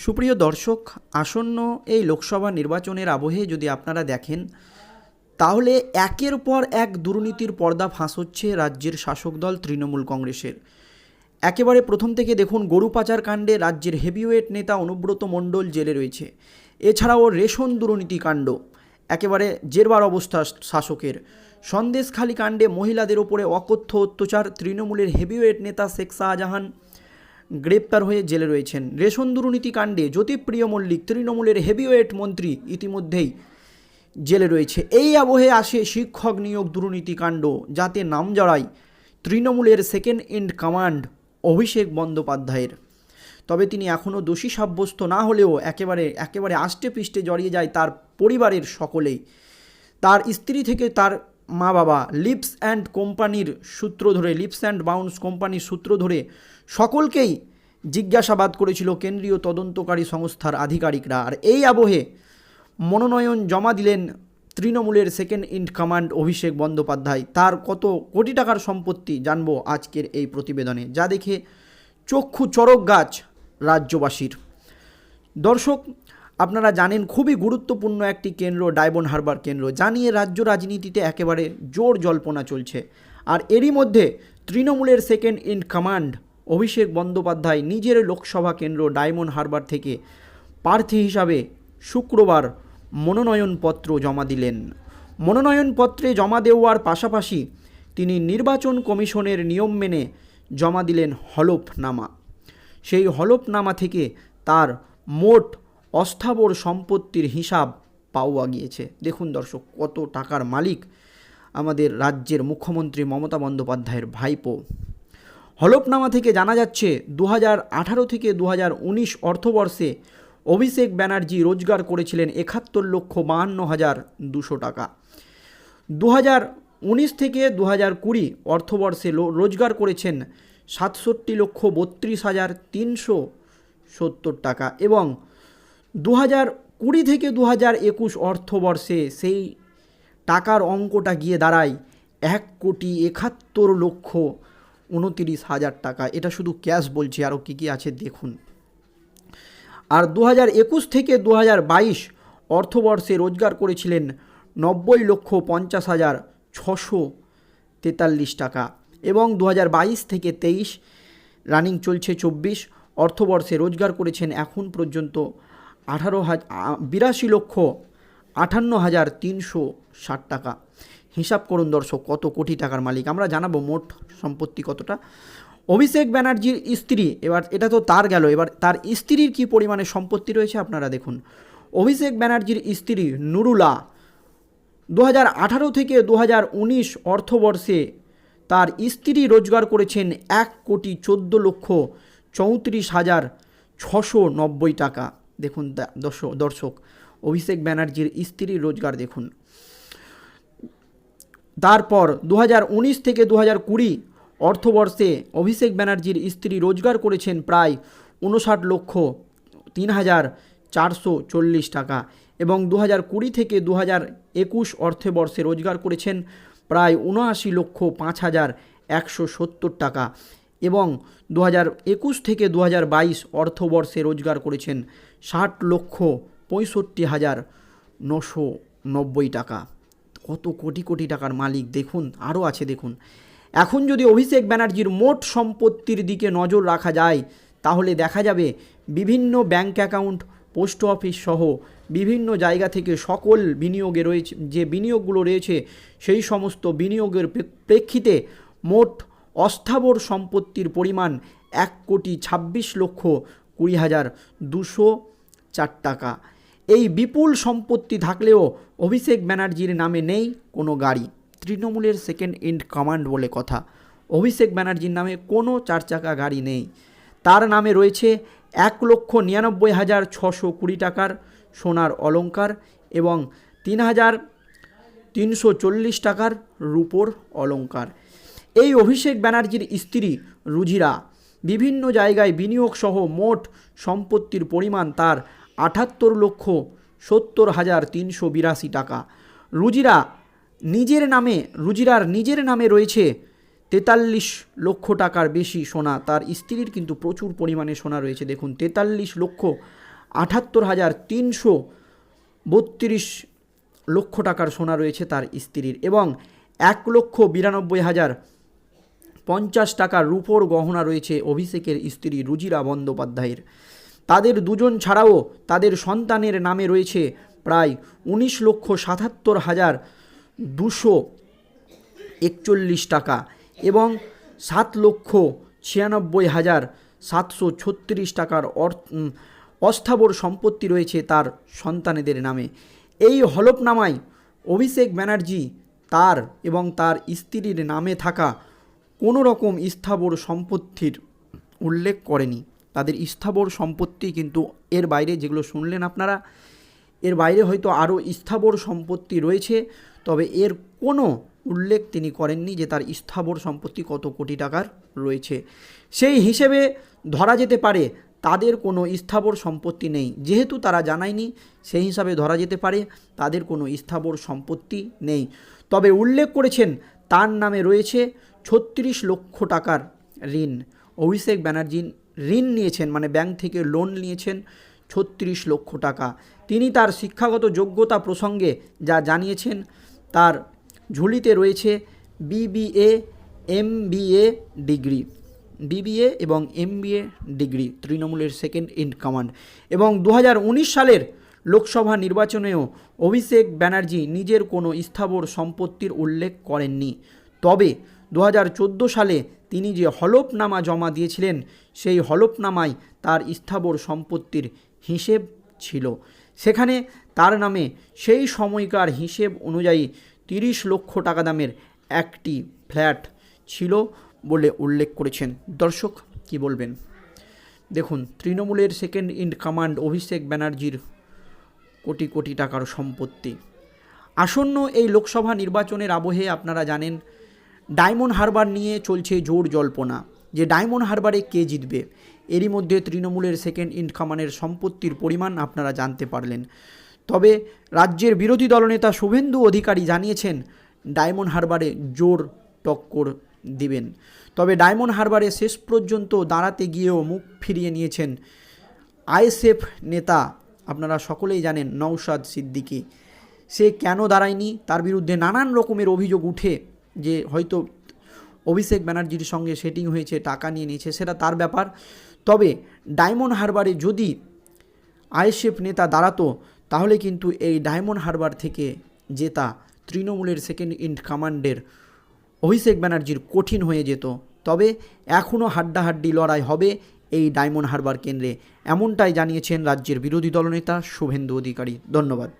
সুপ্রিয় দর্শক, আসন্ন এই লোকসভা নির্বাচনের আবহে যদি আপনারা দেখেন, তাহলে একের পর এক দুর্নীতির পর্দা ফাঁস হচ্ছে রাজ্যের শাসক দল তৃণমূল কংগ্রেসের। একেবারে প্রথম থেকে দেখুন, গরু পাচার কাণ্ডে রাজ্যের হেভিওয়েট নেতা অনুব্রত মণ্ডল জেলে রয়েছে। এছাড়াও রেশন দুর্নীতি কাণ্ড, একেবারে জেরবার অবস্থা শাসকের। সন্দেশখালী কাণ্ডে মহিলাদের ওপরে অকথ্য অত্যাচার, তৃণমূলের হেভিওয়েট নেতা শেখ শাহজাহান গ্রেপ্তার হয়ে জেলে রয়েছেন। রেশন দুর্নীতি কাণ্ডে জ্যোতিপ্রিয় মল্লিক, তৃণমূলের হেভিওয়েট মন্ত্রী ইতিমধ্যেই জেলে রয়েছে। এই আবহে আসে শিক্ষক নিয়োগ দুর্নীতি কাণ্ড, যাতে নাম জড়ায় তৃণমূলের সেকেন্ড ইন কমান্ড অভিষেক বন্দ্যোপাধ্যায়ের। তবে তিনি এখনও দোষী সাব্যস্ত না হলেও একেবারে একেবারে আষ্টে পৃষ্ঠে জড়িয়ে যায় তার পরিবারের সকলেই। তার স্ত্রী থেকে তার মা বাবা, লিপস অ্যান্ড কোম্পানির সূত্র ধরে, লিপস অ্যান্ড বাউন্স কোম্পানির সূত্র ধরে সকলকেই জিজ্ঞাসাবাদ করেছিল কেন্দ্রীয় তদন্তকারী সংস্থার আধিকারিকরা। আর এই আবহে মনোনয়ন জমা দিলেন তৃণমূলের second in command Abhishek Bandyopadhyay. তার কত কোটি টাকার সম্পত্তি জানব আজকের এই প্রতিবেদনে, যা দেখে চক্ষু চরক গাছ রাজ্যবাসীর। দর্শক আপনারা জানেন খুবই গুরুত্বপূর্ণ একটি কেন্দ্র ডায়বন হারবার কেন্দ্র, যা নিয়ে রাজ্য রাজনীতিতে একেবারে জোর জল্পনা চলছে। আর এরই মধ্যে তৃণমূলের second in command Abhishek Bandyopadhyay নিজের লোকসভা কেন্দ্র, ডায়মন্ড হারবার থেকে প্রার্থী হিসাবে শুক্রবার মনোনয়নপত্র জমা দিলেন। মনোনয়নপত্রে জমা দেওয়ার পাশাপাশি তিনি নির্বাচন কমিশনের নিয়ম মেনে জমা দিলেন হলফনামা। সেই হলফনামা থেকে তার মোট অস্থাবর সম্পত্তির হিসাব পাওয়া গিয়েছে। দেখুন দর্শক, কত টাকার মালিক আমাদের রাজ্যের মুখ্যমন্ত্রী মমতা বন্দ্যোপাধ্যায়ের ভাইপো। হলফনামা থেকে জানা যাচ্ছে দু থেকে দু অর্থবর্ষে অভিষেক ব্যানার্জি রোজগার করেছিলেন একাত্তর লক্ষ বাহান্ন হাজার দুশো টাকা। দু উনিশ থেকে দু হাজার কুড়ি অর্থবর্ষে রোজগার করেছেন সাতষট্টি লক্ষ বত্রিশ হাজার তিনশো সত্তর টাকা এবং দু হাজার কুড়ি থেকে দু হাজার একুশ অর্থবর্ষে সেই টাকার অঙ্কটা গিয়ে দাঁড়ায় এক কোটি একাত্তর লক্ষ উনতিরিশ হাজার টাকা। এটা শুধু ক্যাশ বলছি আরও কী কী আছে দেখুন। আর দু হাজার একুশ থেকে দু হাজার বাইশ অর্থবর্ষে রোজগার করেছিলেন নব্বই লক্ষ পঞ্চাশ হাজার ছশো তেতাল্লিশ টাকা এবং দু হাজার বাইশ থেকে তেইশ রানিং চলছে চব্বিশ। অর্থবর্ষে রোজগার করেছেন এখন পর্যন্ত আঠারো হাজার বিরাশি লক্ষ আটান্ন হাজার তিনশো ষাট টাকা। হিসাব করুন দর্শক, কত কোটি টাকার মালিক? আমরা জানাব মোট সম্পত্তি কতটা। অভিষেক ব্যানার্জির স্ত্রী, এবার এটা তো তার গেল, এবার তার স্ত্রীর কি পরিমাণে সম্পত্তি রয়েছে আপনারা দেখুন। অভিষেক ব্যানার্জির স্ত্রী নুরুলা দু আঠারো থেকে দু উনিশ অর্থবর্ষে তার স্ত্রী রোজগার করেছেন এক কোটি চোদ্দ লক্ষ চৌত্রিশ হাজার ছশো নব্বই টাকা। দেখুন দর্শক অভিষেক ব্যানার্জির স্ত্রীর রোজগার দেখুন। তারপর দু হাজার উনিশ থেকে দু কুড়ি অর্থবর্ষে অভিষেক ব্যানার্জির স্ত্রী রোজগার করেছেন প্রায় উনষাট লক্ষ তিন হাজার চারশো চল্লিশ টাকা এবং দু হাজার কুড়ি থেকে দু হাজার একুশ অর্থবর্ষে রোজগার করেছেন প্রায় উনআশি লক্ষ পাঁচ হাজার একশো সত্তর টাকা এবং দু হাজার একুশ থেকে দু হাজার বাইশ অর্থবর্ষে রোজগার করেছেন ষাট লক্ষ পঁয়ষট্টি হাজার নশো নব্বই টাকা। কত কোটি কোটি টাকার মালিক, দেখুন, আরও আছে, দেখুন। এখন যদি অভিষেক ব্যানার্জির মোট সম্পত্তির দিকে নজর রাখা যায়, তাহলে দেখা যাবে বিভিন্ন ব্যাংক অ্যাকাউন্ট, পোস্ট অফিস সহ বিভিন্ন জায়গা থেকে সকল বিনিয়োগে রয়েছে, যে বিনিয়োগগুলো রয়েছে, সেই সমস্ত বিনিয়োগের প্রেক্ষিতে মোট অস্থাবর সম্পত্তির পরিমাণ এক কোটি ছাব্বিশ লক্ষ কুড়ি হাজার দুশো চার টাকা। এই বিপুল সম্পত্তি থাকলেও অভিষেক ব্যানার্জির নামে নেই কোনো গাড়ি। তৃণমূলের সেকেন্ড ইন কমান্ড বলে কথা। অভিষেক ব্যানার্জির নামে কোনো চার চাকা গাড়ি নেই। তার নামে রয়েছে এক লক্ষ নিরানব্বই হাজার ছশো কুড়ি টাকার সোনার অলঙ্কার এবং তিন হাজার তিনশো চল্লিশ টাকার রূপোর অলংকার। এই অভিষেক ব্যানার্জির স্ত্রী রুজিরা। বিভিন্ন জায়গায় বিনিয়োগ সহ মোট সম্পত্তির পরিমাণ তার আটাত্তর লক্ষ সত্তর হাজার তিনশো বিরাশি টাকা। রুজিরা নিজের নামে, রুজিরার নিজের নামে রয়েছে তেতাল্লিশ লক্ষ টাকার বেশি সোনা। তার স্ত্রীর কিন্তু প্রচুর পরিমাণে সোনা রয়েছে। দেখুন, তেতাল্লিশ লক্ষ আটাত্তর হাজার তিনশো বত্রিশ লক্ষ টাকার সোনা রয়েছে তার স্ত্রীর এবং এক লক্ষ বিরানব্বই হাজার পঞ্চাশ টাকার রূপোর গহনা রয়েছে অভিষেকের স্ত্রী রুজিরা বন্দ্যোপাধ্যায়ের। তাদের দুজন ছাড়াও তাদের সন্তানের নামে রয়েছে প্রায় উনিশ লক্ষ সাতাত্তর হাজার দুশো একচল্লিশ টাকা এবং সাত লক্ষ ছিয়ানব্বই হাজার সাতশো ছত্রিশ টাকার অস্থাবর সম্পত্তি রয়েছে তার সন্তানেদের নামে। এই হলফনামায় অভিষেক ব্যানার্জি তার এবং তার স্ত্রীর নামে থাকা কোনো রকম স্থাবর সম্পত্তির উল্লেখ করেনি। তাদের স্থাবর সম্পত্তি কিন্তু এর বাইরে যেগুলো শুনলেন আপনারা, এর বাইরে হয়তো আরও স্থাবর সম্পত্তি রয়েছে, তবে এর কোনো উল্লেখ তিনি করেননি যে তার স্থাবর সম্পত্তি কত কোটি টাকার রয়েছে। সেই হিসেবে ধরা যেতে পারে তাদের কোনো স্থাবর সম্পত্তি নেই। যেহেতু তারা জানায়নি, সেই হিসাবে ধরা যেতে পারে তাদের কোনো স্থাবর সম্পত্তি নেই। তবে উল্লেখ করেছেন, তার নামে রয়েছে ছত্রিশ লক্ষ টাকার ঋণ। অভিষেক ব্যানার্জি ঋণ নিয়েছেন মানে ব্যাংক থেকে লোন নিয়েছেন ছত্রিশ লক্ষ টাকা। তিনি তার শিক্ষাগত যোগ্যতা প্রসঙ্গে যা জানিয়েছেন, তার ঝুলিতে রয়েছে বিবিএ এমবিএ ডিগ্রি বিবিএ এবং এমবিএ ডিগ্রি তৃণমূলের সেকেন্ড ইন কমান্ড এবং দু হাজার উনিশ সালের লোকসভা নির্বাচনেও অভিষেক ব্যানার্জি নিজের কোনো স্থাবর সম্পত্তির উল্লেখ করেননি। তবে দু হাজার চোদ্দ সালে তিনি যে হলফনামা জমা দিয়েছিলেন, সেই হলফনামায় তার স্থাবর সম্পত্তির হিসেব ছিল। সেখানে তার নামে সেই সময়কার হিসেব অনুযায়ী তিরিশ লক্ষ টাকা দামের একটি ফ্ল্যাট ছিল বলে উল্লেখ করেছেন। দর্শক, কি বলবেন? দেখুন, তৃণমূলের সেকেন্ড ইন কমান্ড অভিষেক ব্যানার্জির কোটি কোটি টাকার সম্পত্তি। আসন্ন এই লোকসভা নির্বাচনের আবহে আপনারা জানেন ডায়মন্ড হারবার নিয়ে চলছে জোর জল্পনা, যে ডায়মন্ড হারবারে কে জিতবে। এরই মধ্যে তৃণমূলের সেকেন্ড ইন কমান্ডের সম্পত্তির পরিমাণ আপনারা জানতে পারলেন। তবে রাজ্যের বিরোধী দলনেতা শুভেন্দু অধিকারী জানিয়েছেন, ডায়মন্ড হারবারে জোর টক্কর দিবেন। তবে ডায়মন্ড হারবারে শেষ পর্যন্ত দাঁড়াতে গিয়েও মুখ ফিরিয়ে নিয়েছেন আইএসএফ নেতা, আপনারা সকলেই জানেন নৌসাদ সিদ্দিকি। সে কেন দাঁড়ায়নি? তার বিরুদ্ধে নানান রকমের অভিযোগ উঠে যে হয়তো অভিষেক ব্যানার্জির সঙ্গে সেটিং হয়েছে, টাকা নিয়ে নিয়েছে, সেটা তার ব্যাপার। তবে ডায়মন্ড হারবারে যদি আইএসএফ নেতা দাঁড়াতো, তাহলে কিন্তু এই ডায়মন্ড হারবার থেকে জেতা তৃণমূলের সেকেন্ড ইন কমান্ডের অভিষেক ব্যানার্জির কঠিন হয়ে যেত। তবে এখনও হাড্ডাহাড্ডি লড়াই হবে এই ডায়মন্ড হারবার কেন্দ্রে। এমনটাই জানিয়েছেন রাজ্যের বিরোধী দলনেতা শুভেন্দু অধিকারী। ধন্যবাদ।